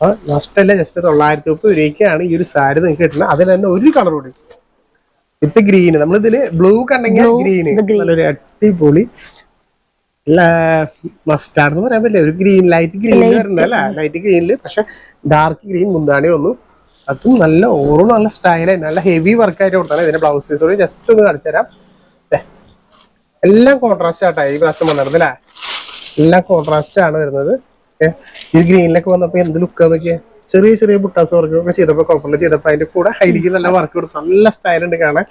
അപ്പൊ നഷ്ടമല്ല ജസ്റ്റ് തൊള്ളായിരത്തി മുപ്പത് രൂപയ്ക്കാണ് ഈ ഒരു സാരി നിങ്ങൾക്ക് കിട്ടുന്നത്. അതിൽ തന്നെ ഒരു കളർ കൂടി. വിത്ത് ഗ്രീന് നമ്മളിതിൽ ബ്ലൂ കണ്ടെങ്കിൽ ഗ്രീന് നല്ലൊരു അടിപൊളി മസ്റ്റാർഡ് എന്ന് പറയാൻ പറ്റില്ല. ഒരു ഗ്രീൻ ലൈറ്റ് ഗ്രീൻ വരുന്നല്ല ലൈറ്റ് ഗ്രീനിൽ പക്ഷെ ഡാർക്ക് ഗ്രീൻ മുന്താണി വന്നു. അതും നല്ല ഓറും നല്ല സ്റ്റൈലായി നല്ല ഹെവി വർക്ക് ആയിട്ട് കൊടുത്താണ് ഇതിന്റെ ബ്ലൗസ് പീസോട് ജസ്റ്റ് ഒന്ന് കാണിച്ചു തരാം. എല്ലാം കോൺട്രാസ്റ്റ് ആട്ടാ ഈ പ്രാവശ്യം വന്നിരുന്നത് അല്ലേ? എല്ലാം കോൺട്രാസ്റ്റ് ആണ് വരുന്നത്. ഈ ഗ്രീനിലൊക്കെ വന്നപ്പോ എന്ത് ലുക്ക് നോക്കിയേ. ചെറിയ ചെറിയ ബുട്ടാസ് വർക്കൊക്കെ ചെയ്തപ്പോ കുഴപ്പമില്ല ചെയ്തപ്പോ അതിന്റെ കൂടെ ഹൈലിക്ക് നല്ല വർക്ക് കൊടുത്തു നല്ല സ്റ്റൈൽ ഉണ്ട് കാണാൻ.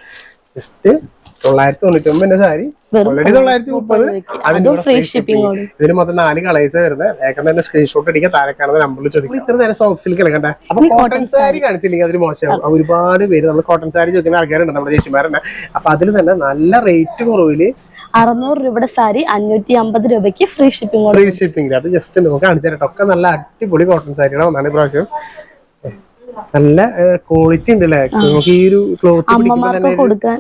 ജസ്റ്റ് തൊള്ളായിരത്തി തൊണ്ണൂറ്റി ഒമ്പതിന്റെ സാരി ഓൾറെഡി തൊള്ളായിരത്തി മുപ്പത്. അതിന്റെ ഫ്രീ. ആണ്. ഇതിന് മൊത്തം നാല് കളേഴ്സ് വരുന്നത്. വേഗം തന്നെ സ്ക്രീൻഷോട്ട് അടിക്കുക താഴെ കാണുന്ന നമ്പറിൽ ചോദിക്കും ഇത്ര നേരം സോഫ്റ്റ് സിൽക്ക് അപ്പൊ കോട്ടൺ സാരി കാണിച്ചില്ലെങ്കിൽ അതിന് മോശമാവും ഒരുപാട് പേര് നമ്മൾ കോട്ടൺ സാരി ചോദിക്കുന്ന ആൾക്കാരുണ്ട് നമ്മുടെ ചേച്ചിമാരുണ്ട്. അപ്പൊ അതിൽ തന്നെ നല്ല റേറ്റ് കുറവിൽ അറുന്നൂറ് രൂപയുടെ സാരി അഞ്ഞൂറ്റി അമ്പത് രൂപയ്ക്ക് ഫ്രീ ഷിപ്പിംഗ് ഫ്രീ ഷിപ്പിംഗ് അത് ജസ്റ്റ് നമുക്ക് കാണിച്ചു തരട്ടെ. ഒക്കെ നല്ല അടിപൊളി കോട്ടൺ സാരിയുടെ ഒന്നാണ് ഇപ്രാവശ്യം. നല്ല ക്വാളിറ്റി ഉണ്ട് അല്ലേ നമുക്ക് ഈ ഒരു ക്ലോത്ത് കൊടുക്കാൻ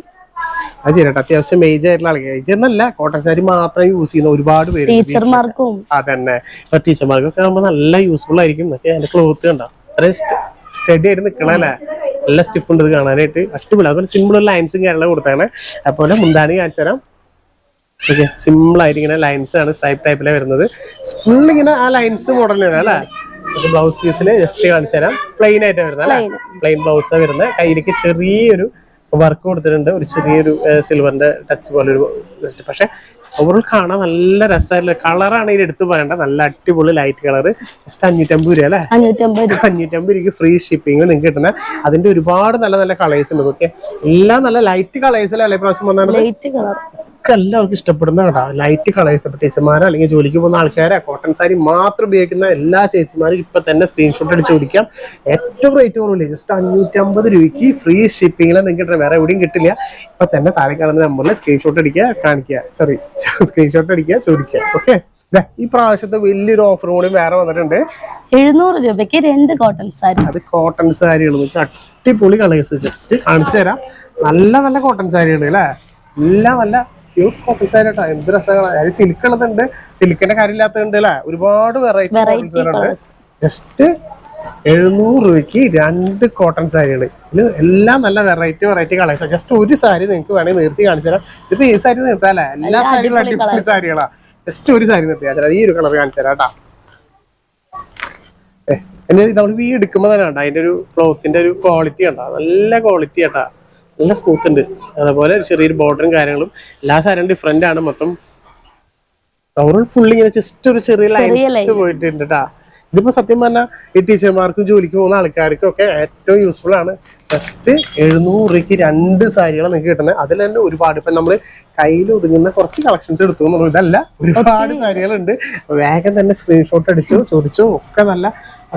അത് ശരിയാട്ടോ അത്യാവശ്യം മേജർ ആയിട്ടുള്ള ആളുകൾ ഏജ് എന്നല്ല കോട്ടൺ സാരി മാത്രം യൂസ് ചെയ്യുന്ന ഒരുപാട് പേര് ടീച്ചർമാർക്കും അതന്നെ. ഇപ്പൊ ടീച്ചർമാർക്കൊക്കെ ആകുമ്പോൾ നല്ല യൂസ്ഫുൾ ആയിരിക്കും. എന്നൊക്കെ അതിന്റെ ക്ലോത്ത് കണ്ടോ? അത്രയും സ്റ്റഡി ആയിട്ട് നിക്കണല്ലേ നല്ല സ്റ്റിഫ് ഉണ്ട് ഇത് കാണാനായിട്ട്. അടിപൊളി. അതുപോലെ സിമ്പിൾ ലൈൻസും കാര്യങ്ങളും കൊടുത്താണ്. അതുപോലെ മുന്താണി കാണിച്ചു തരാം. ഓക്കെ. സിമ്പിൾ ആയിട്ട് ഇങ്ങനെ ലൈൻസ് ആണ് സ്ട്രൈപ്പ് ടൈപ്പിലെ വരുന്നത്. ഫുൾ ഇങ്ങനെ ആ ലൈൻസ് മോഡലാണ് അല്ലേ? ബ്ലൗസ് പീസിൽ ജസ്റ്റ് കാണിച്ചു തരാം. പ്ലെയിൻ ആയിട്ട് വരുന്നത് അല്ലേ? പ്ലെയിൻ ബ്ലൗസ് വരുന്നത്. കയ്യിലേക്ക് ചെറിയൊരു വർക്ക് കൊടുത്തിട്ടുണ്ട്. ഒരു ചെറിയൊരു സിൽവറിന്റെ ടച്ച് പോലെ ഒരു ജസ്റ്റ് പക്ഷെ ഓവറോൾ കാണാൻ നല്ല രസമായിട്ടുള്ള കളറാണ് ഇതിൽ എടുത്തു പറയേണ്ട നല്ല അടിപൊളി ലൈറ്റ് കളർ ജസ്റ്റ് അഞ്ഞൂറ്റമ്പത് രൂപ അല്ലേ? അഞ്ഞൂറ്റമ്പത് രൂപയ്ക്ക് ഫ്രീ ഷിപ്പിംഗ് നിങ്ങൾക്ക് കിട്ടുന്ന അതിന്റെ ഒരുപാട് നല്ല നല്ല കളേഴ്സ് ഉണ്ട്. ഓക്കെ എല്ലാം നല്ല ലൈറ്റ് കളേഴ്സിലല്ലേ പ്രാവശ്യം വന്നാണ് ലൈറ്റ് കളർ ഒക്കെ എല്ലാവർക്കും ഇഷ്ടപ്പെടുന്ന കേട്ടോ ലൈറ്റ് കളേഴ്സ് ഇപ്പൊ ടീച്ചർമാരോ അല്ലെങ്കിൽ ജോലിക്ക് പോകുന്ന ആൾക്കാരെ കോട്ടൺ സാരി മാത്രം ഉപയോഗിക്കുന്ന എല്ലാ ചേച്ചിമാരും ഇപ്പൊ തന്നെ സ്ക്രീൻഷോട്ട് അടിച്ച് ചോദിക്കാം ഏറ്റവും റേറ്റ് കുറവില്ല? ജസ്റ്റ് അഞ്ഞൂറ്റമ്പത് രൂപയ്ക്ക് ഫ്രീ ഷിപ്പിംഗിൽ നിങ്ങൾക്ക് വേറെ എവിടെയും കിട്ടില്ല. ഇപ്പൊ തന്നെ താഴെ കാണുന്ന നമ്പറിൽ സ്ക്രീൻഷോട്ട് അടിക്കുക കാണിക്കുക. സോറി സ്ക്രീൻഷോട്ട് [LAUGHS] അടിക്കുക ചോദിക്കുക. ഓക്കെ ഈ പ്രാവശ്യത്തെ വലിയൊരു ഓഫർ കൂടി വേറെ വന്നിട്ടുണ്ട്. എഴുന്നൂറ് രൂപയ്ക്ക് രണ്ട് കോട്ടൺ സാരി അത് കോട്ടൺ സാരികൾ നമുക്ക് അടിപൊളി കളേഴ്സ് ജസ്റ്റ് കാണിച്ചു തരാം. നല്ല നല്ല കോട്ടൺ സാരികൾ അല്ലേ? എല്ലാം നല്ല സാരി കേട്ടോ എന്ത് രസങ്ങളാണ് അതായത് സിൽക്ക് ഉള്ളതുണ്ട്. സിൽക്കിന്റെ കാര്യമില്ലാത്തതുണ്ട് അല്ലെ? ഒരുപാട് വെറൈറ്റി ജസ്റ്റ് എഴുന്നൂറ് രൂപയ്ക്ക് രണ്ട് കോട്ടൺ സാരികൾ ഇതിൽ എല്ലാം നല്ല വെറൈറ്റി വെറൈറ്റി കളേഴ്സ് ജസ്റ്റ് ഒരു സാരി നിങ്ങൾക്ക് വേണമെങ്കിൽ നിർത്തി കാണിച്ചു തരാം. ഇതിപ്പോ ഈ സാരി നിർത്താല്ലേ എല്ലാ സാരികളും അടിപൊളി സാരികളാ ജസ്റ്റ് ഒരു സാരി നിർത്തി കാണിച്ചു ഈ ഒരു കളർ കാണിച്ചു തരാം കേട്ടാ. നമ്മൾ വീ എടുക്കുമ്പോൾ തന്നെ കണ്ട? അതിന്റെ ഒരു ക്ലോത്തിന്റെ ഒരു ക്വാളിറ്റി കണ്ട? നല്ല ക്വാളിറ്റി കേട്ടാ നല്ല സ്മൂത്ത് ഉണ്ട്. അതേപോലെ ഒരു ചെറിയൊരു ബോർഡറും കാര്യങ്ങളും. എല്ലാ സാരിയും ഡിഫറെന്റ് ആണ് മൊത്തം. ഓവറോൾ ഫുള്ള് ഇങ്ങനെ ജസ്റ്റ് ഒരു ചെറിയ ലൈൻസ് പോയിട്ടുണ്ട് കേട്ടാ ഇതിപ്പോ സത്യം പറഞ്ഞാൽ ഈ ടീച്ചർമാർക്കും ജോലിക്ക് പോകുന്ന ആൾക്കാർക്കും ഒക്കെ ഏറ്റവും യൂസ്ഫുൾ ആണ് ജസ്റ്റ് എഴുന്നൂറ് രൂപയ്ക്ക് രണ്ട് സാരികൾ നിങ്ങൾക്ക് കിട്ടുന്നത്. അതിൽ തന്നെ ഒരുപാട് ഇപ്പൊ നമ്മൾ കയ്യിൽ ഒതുങ്ങുന്ന കുറച്ച് കളക്ഷൻസ് എടുത്തു എന്നുള്ളൂ ഇതല്ല ഒരുപാട് സാരികളുണ്ട്. വേഗം തന്നെ സ്ക്രീൻഷോട്ട് അടിച്ചോ ചോദിച്ചോ ഒക്കെ നല്ല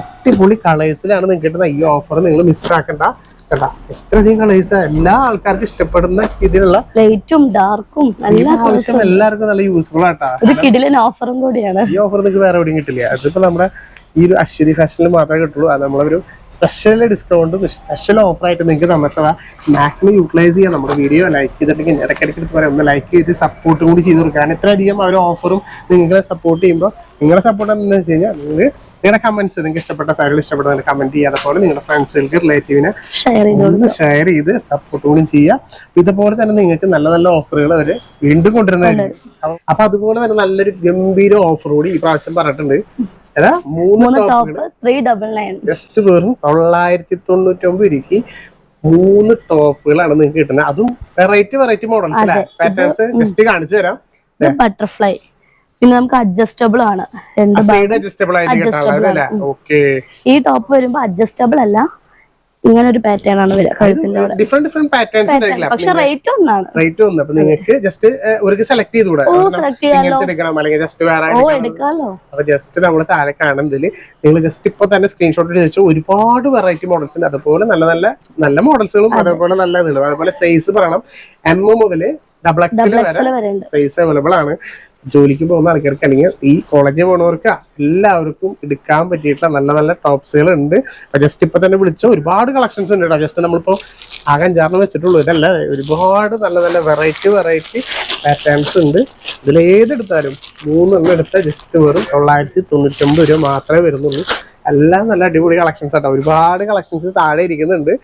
അടിപൊളി കളേഴ്സിലാണ് നിങ്ങൾക്ക് കിട്ടുന്ന ഈ ഓഫർ നിങ്ങൾ മിസ്സാക്കണ്ട കേട്ടാ എത്രയധികം കളേഴ്സ് എല്ലാ ആൾക്കാർക്കും ഇഷ്ടപ്പെടുന്ന ഇതിലുള്ള ലൈറ്റും ഡാർക്കും ആവശ്യം എല്ലാവർക്കും നല്ല യൂസ്ഫുൾ ആട്ടാ. ഒരു കിടിലൻ ഓഫറും കൂടിയാണ്. ഈ ഓഫർ നിങ്ങൾക്ക് വേറെ എവിടെയും കിട്ടില്ല. അതിപ്പോ നമ്മുടെ ഈ ഒരു അശ്വതി ഫാഷനിൽ മാത്രമേ കിട്ടുള്ളൂ. അത് നമ്മളൊരു സ്പെഷ്യൽ ഡിസ്കൗണ്ടും സ്പെഷ്യൽ ഓഫറായിട്ട് നിങ്ങൾക്ക് തന്നിട്ടതാ. മാക്സിമം യൂട്ടിലൈസ് ചെയ്യാം. നമ്മുടെ വീഡിയോ ലൈക്ക് ചെയ്തിട്ടുണ്ടെങ്കിൽ ഇടയ്ക്കിടയ്ക്ക് പറയാം. ഒന്ന് ലൈക്ക് ചെയ്ത് സപ്പോർട്ടും കൂടി ചെയ്ത് കൊടുക്കുക. കാരണം ഇത്രയധികം അവർ ഓഫറും നിങ്ങളെ സപ്പോർട്ട് ചെയ്യുമ്പോൾ നിങ്ങളെ സപ്പോർട്ട് എന്താണെന്ന് വെച്ച് കഴിഞ്ഞാൽ നിങ്ങൾ നിങ്ങളുടെ കമന്റ്സ് നിങ്ങൾക്ക് ഇഷ്ടപ്പെട്ട സാരികൾ ഇഷ്ടപ്പെട്ട കമന്റ് ചെയ്യാതെ പോലെ നിങ്ങളുടെ ഫ്രണ്ട്സുകൾക്ക് റിലേറ്റീവിനെ ഷെയർ ചെയ്ത് സപ്പോർട്ട് കൂടി ചെയ്യുക. ഇതുപോലെ തന്നെ നിങ്ങൾക്ക് നല്ല നല്ല ഓഫറുകൾ അവർ വീണ്ടും കൊണ്ടുവരുന്നതായിരിക്കും. അപ്പൊ അതുപോലെ തന്നെ നല്ലൊരു ഗംഭീര ഓഫർ കൂടി ഈ പ്രാവശ്യം പറഞ്ഞിട്ടുണ്ട്. മൂന്ന് മൂന്ന് top three double nine just വെറും തൊള്ളായിരത്തി തൊണ്ണൂറ്റി ഒമ്പത് രൂപയ്ക്ക് മൂന്ന് ടോപ്പുകളാണ് നിങ്ങൾക്ക് കിട്ടുന്നത്. അതും വെറൈറ്റി വെറൈറ്റി മോഡൽസ് അല്ലേ? പാറ്റേൺസ് ജസ്റ്റ് കാണിച്ചു തരാം. ബട്ടർഫ്ലൈ പിന്നെ നമുക്ക് അഡ്ജസ്റ്റബിൾ ആണ്. രണ്ട് സൈഡ് അഡ്ജസ്റ്റബിൾ ആയിട്ട് കിട്ടാനുള്ളത് അല്ലേ? ഓക്കെ ഈ ടോപ്പ് വരുമ്പോ അഡ്ജസ്റ്റബിൾ അല്ല. ഇങ്ങനെ ഒരു പാറ്റേൺ ആണ് വരിക കഴുത്തിന്റെ ഡിഫറെന്റ് ഡിഫറെന്റ് പാറ്റേൺസ് പക്ഷെ റേറ്റ് ഒന്നാണ്. റേറ്റ് ഒന്ന്. അപ്പൊ നിങ്ങൾക്ക് ജസ്റ്റ് ഒരു സെലക്ട് ചെയ്തുകൂടെ? എടുക്കണം. അല്ലെങ്കിൽ ജസ്റ്റ് വേറെ അപ്പൊ ജസ്റ്റ് നമ്മൾ താഴെ കാണുന്നതിൽ നിങ്ങൾ ജസ്റ്റ് ഇപ്പൊ തന്നെ സ്ക്രീൻഷോട്ട് ചോദിച്ചു ഒരുപാട് വെറൈറ്റി മോഡൽസ് ഉണ്ട്. അതുപോലെ നല്ല നല്ല നല്ല മോഡൽസുകളും അതേപോലെ നല്ല ഇതുകളും. അതുപോലെ സൈസ് പറയണം. എം മുതൽ ഡബിൾ എക്സ് വരെ സൈസ് അവൈലബിൾ ആണ്. ജോലിക്ക് പോകുന്ന ആൾക്കാർക്ക് അല്ലെങ്കിൽ ഈ കോളേജിൽ പോകുന്നവർക്ക് എല്ലാവർക്കും എടുക്കാൻ പറ്റിയിട്ടുള്ള നല്ല നല്ല ടോപ്സുകൾ ഉണ്ട്. ജസ്റ്റ് ഇപ്പൊ തന്നെ വിളിച്ച ഒരുപാട് കളക്ഷൻസ് ഉണ്ട് കേട്ടോ. ജസ്റ്റ് നമ്മളിപ്പോ ആകെ അഞ്ചാറിന് വെച്ചിട്ടുള്ളൂ. ഇതല്ല ഒരുപാട് നല്ല നല്ല വെറൈറ്റി വെറൈറ്റി പാറ്റേൺസ് ഉണ്ട്. ഇതിൽ ഏതെടുത്താലും മൂന്നെണ്ണം എടുത്താൽ ജസ്റ്റ് വെറും തൊള്ളായിരത്തി തൊണ്ണൂറ്റൊമ്പത് രൂപ മാത്രമേ വരുന്നുള്ളൂ. എല്ലാം നല്ല അടിപൊളി കളക്ഷൻസ് ആട്ടോ. ഒരുപാട് കളക്ഷൻസ് താഴെ ഇരിക്കുന്നുണ്ട്.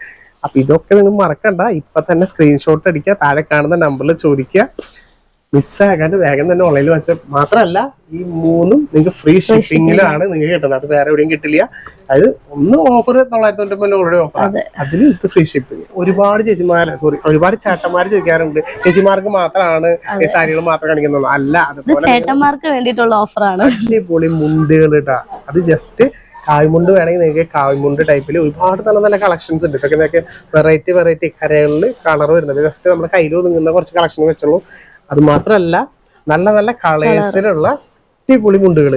അപ്പൊ ഇതൊക്കെ നിങ്ങൾ മറക്കണ്ട. ഇപ്പൊ തന്നെ സ്ക്രീൻഷോട്ട് അടിക്കുക താഴെ കാണുന്ന നമ്പറിൽ ചോദിക്കുക. മിസ്സാകാണ്ട് വേഗം തന്നെ ഓൺലൈനിൽ വെച്ച മാത്രമല്ല ഈ മൂന്നും നിങ്ങൾക്ക് ഫ്രീ ഷിപ്പിംഗിലാണ് നിങ്ങൾക്ക് കിട്ടുന്നത്. അത് വേറെ എവിടെയും കിട്ടില്ല. അത് ഒന്ന് ഓഫർ തൊള്ളായിരത്തി തൊണ്ണൂറ്റി ഓൾറെഡി ഓഫർ അതെ. അതിൽ ഇത് ഫ്രീ ഷിപ്പിംഗ് ഒരുപാട് ചേച്ചിമാർ സോറി ഒരുപാട് ചേട്ടന്മാർ ചോദിക്കാറുണ്ട്. ചേച്ചിമാർക്ക് മാത്രമാണ് ഈ സാരികൾ മാത്രം കാണിക്കുന്നത് അല്ല അതുപോലെ ചേട്ടന്മാർക്ക് വേണ്ടിയിട്ടുള്ള ഓഫറാണ് അടിപൊളി മുണ്ടുകൾ ഇട്ടാ അത് ജസ്റ്റ് കായ്മുണ്ട് വേണമെങ്കിൽ നിങ്ങൾക്ക് കായ്മുണ്ട് ടൈപ്പിൽ ഒരുപാട് നല്ല നല്ല കളക്ഷൻസ് ഉണ്ട്. ഇതൊക്കെ നിങ്ങൾക്ക് വെറൈറ്റി വെറൈറ്റി കരകളിൽ കളർ വരുന്നത് ജസ്റ്റ് നമ്മുടെ കയ്യിൽ ഒതുങ്ങുന്ന കുറച്ച് കളക്ഷൻ വെച്ചുള്ളൂ. അത് മാത്രമല്ല നല്ല നല്ല കളേഴ്സിലുള്ള അടിപൊളി മുണ്ടുകൾ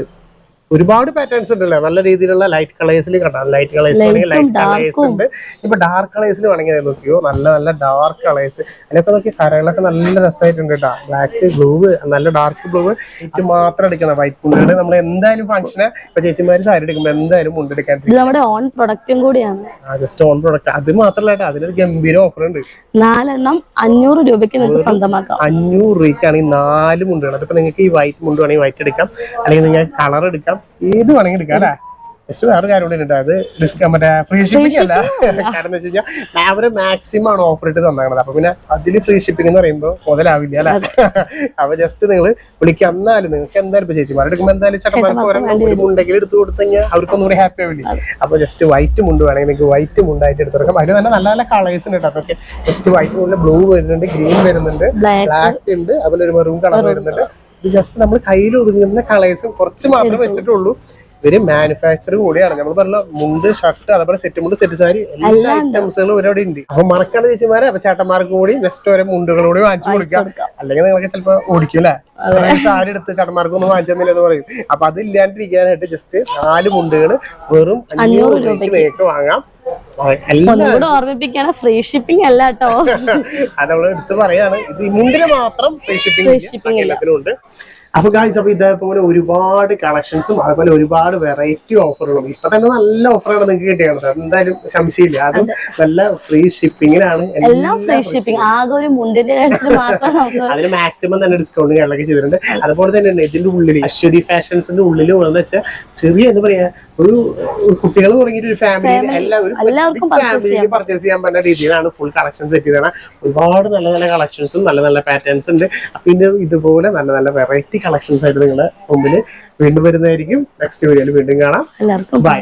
ഒരുപാട് പാറ്റേൺസ് ഉണ്ടല്ലോ? നല്ല രീതിയിലുള്ള ലൈറ്റ് കളേഴ്സിൽ കണ്ടാൽ ലൈറ്റ് കളേഴ്സ് വേണമെങ്കിൽ ലൈറ്റ് കളേഴ്സ് ഉണ്ട്. ഇപ്പൊ ഡാർക്ക് കളേഴ്സിൽ വേണമെങ്കിൽ നോക്കിയോ? നല്ല നല്ല ഡാർക്ക് കളേഴ്സ് അതിലൊക്കെ നോക്കി കരകളൊക്കെ നല്ല രസമായിട്ടുണ്ട് കേട്ടോ ബ്ലാക്ക് ബ്ലൂ നല്ല ഡാർക്ക് ബ്ലൂ ഇത് മാത്രം എടുക്കുന്ന വൈറ്റ് മുണ്ടാണ് നമ്മൾ എന്തായാലും ഫംഗ്ഷന് ഇപ്പൊ ചേച്ചിമാര് സാരി എടുക്കുമ്പോൾ എന്തായാലും മുണ്ടെടുക്കാൻ നമ്മുടെ ഓൺ പ്രൊഡക്റ്റും കൂടിയാണ്. ജസ്റ്റ് ഓൺ പ്രൊഡക്റ്റ് അത് മാത്രമല്ല അതിനൊരു ഗംഭീര ഓഫർ ഉണ്ട്. നാലെണ്ണം അഞ്ഞൂറ് രൂപയ്ക്ക് നിങ്ങൾക്ക് സ്വന്തമാക്കാം. അഞ്ഞൂറ് രൂപയ്ക്കാണെങ്കിൽ നാല് മുണ്ടാണ് അതിപ്പോ നിങ്ങൾക്ക് ഈ വൈറ്റ് മുണ്ട് വേണമെങ്കിൽ വൈറ്റ് എടുക്കാം. അല്ലെങ്കിൽ നിങ്ങൾക്ക് കളർ എടുക്കാം. ഏത് വേണമെങ്കിൽ എടുക്കാം അല്ലേ? ജസ്റ്റ് വേറെ കാര്യം കൂടി ഉണ്ട്. അത് ഡിസ്ക മറ്റേ ഫ്രീ ഷിപ്പിംഗ് അല്ല. കാരണം എന്ന് വെച്ച് കഴിഞ്ഞാൽ അവർ മാക്സിമം ആണ് ഓഫർ ഇട്ട് തന്നത് അപ്പൊ പിന്നെ അതിൽ ഫ്രീ ഷിപ്പിംഗ് എന്ന് പറയുമ്പോൾ മുതലാവില്ല അല്ലെ? അപ്പൊ ജസ്റ്റ് നിങ്ങൾ വിളിക്കുക എന്നാലും നിങ്ങൾക്ക് എന്തായാലും ഇപ്പൊ ചേച്ചി എടുക്കുമ്പോൾ എന്തായാലും ഒരെണ്ണം ഒരു എടുത്തു കൊടുത്തുകഴിഞ്ഞാൽ അവർക്കൊന്നും കൂടി ഹാപ്പി ആവില്ല? അപ്പൊ ജസ്റ്റ് വൈറ്റ് മുണ്ട് വേണമെങ്കിൽ നിങ്ങൾക്ക് വൈറ്റ് മുണ്ടായിട്ട് എടുത്തു കൊടുക്കാം. അതിൽ തന്നെ നല്ല നല്ല കളേഴ്സ് ഉണ്ട് കേട്ടോ. അതൊക്കെ ജസ്റ്റ് വൈറ്റ് മുണ്ടിൽ ബ്ലൂ വരുന്നുണ്ട് ഗ്രീൻ വരുന്നുണ്ട് ബ്ലാക്ക് ബ്ലാക്ക് ഉണ്ട് അതുപോലെ ഒരു മെറൂൺ കളർ വരുന്നുണ്ട്. ഇത് ജസ്റ്റ് നമ്മൾ കയ്യിൽ ഒതുങ്ങുന്ന കളേഴ്സ് കുറച്ച് മാത്രം വെച്ചിട്ടുള്ളൂ. ഇവർ മാനുഫാക്ചർ കൂടിയാണ്. നമ്മൾ പറഞ്ഞ മുണ്ട് ഷർട്ട് അതേപോലെ സെറ്റ് മുണ്ട് സെറ്റ് സാരി എല്ലാ ഐറ്റംസുകളും ഇവരവിടെ ഉണ്ട്. അപ്പൊ മറക്കാണ് ചേച്ചിമാരെ അപ്പൊ ചേട്ടന്മാർക്ക് കൂടി നെക്സ്റ്റ് ഓരോ മുണ്ടുകളോട് വാങ്ങിച്ചു കൊടുക്കാം. അല്ലെങ്കിൽ നിങ്ങൾക്ക് ചിലപ്പോ ഓടിക്കും അല്ലെ? സാരി എടുത്ത് ചേട്ടന്മാർക്ക് ഒന്നും വാങ്ങിച്ചു എന്ന് പറയും. അപ്പൊ അത് ഇല്ലാണ്ടിരിക്കാനായിട്ട് ജസ്റ്റ് നാല് മുണ്ടുകൾ വെറും അഞ്ഞൂറ് രൂപയ്ക്ക് നിങ്ങൾക്ക് വാങ്ങാം. ഒന്നുകൂടെ ഓർമ്മിപ്പിക്കാണ് ഫ്രീ ഷിപ്പിംഗ് അല്ല കേട്ടോ. [LAUGHS] അത് നമ്മൾ എടുത്ത് പറയാണ് ഇത് മുണ്ടിന് മാത്രം ഫ്രീ ഷിപ്പിംഗ് എല്ലാത്തിനും ഉണ്ട്. അപ്പൊ ഗായ്സ് അപ്പൊ ഇതേപോലെ ഒരുപാട് കളക്ഷൻസും അതുപോലെ ഒരുപാട് വെറൈറ്റി ഓഫറുകളും ഇപ്പൊ തന്നെ നല്ല ഓഫറാണ് നിങ്ങൾക്ക് കിട്ടിയത് എന്തായാലും സംശയമില്ല അതും നല്ല ഫ്രീ ഷിപ്പിങ്ങിനാണ് എല്ലാം ഫ്രീ ഷിപ്പിംഗ് ആകെ ഒരു മുണ്ടിന്റെ കാര്യത്തിൽ മാത്രം അതിന് മാക്സിമം തന്നെ ഡിസ്കൗണ്ട് കാര്യങ്ങളൊക്കെ ചെയ്തിട്ടുണ്ട്. അതുപോലെ തന്നെ ഇതിന്റെ ഉള്ളിൽ അശ്വതി ഫാഷൻസിന്റെ ഉള്ളിൽ എന്ന് വെച്ചാൽ ചെറിയ എന്താ പറയാ ഒരു കുട്ടികൾ തുടങ്ങിയിട്ട് ഒരു ഫാമിലി എല്ലാവരും എല്ലാവർക്കും ഫാമിലിക്ക് പർച്ചേസ് ചെയ്യാൻ പറ്റുന്ന രീതിയിലാണ് ഫുൾ കളക്ഷൻ സെറ്റ് ചെയ്തത് ഒരുപാട് നല്ല നല്ല കളക്ഷൻസും നല്ല നല്ല പാറ്റേൺസ് ഉണ്ട്. പിന്നെ ഇതുപോലെ നല്ല നല്ല വെറൈറ്റി കളക്ഷൻസ് ആയിട്ട് നിങ്ങളുടെ മുമ്പിൽ വീണ്ടും വരുന്നതായിരിക്കും. നെക്സ്റ്റ് വീഡിയോയിൽ വീണ്ടും കാണാം. എല്ലാവർക്കും ബൈ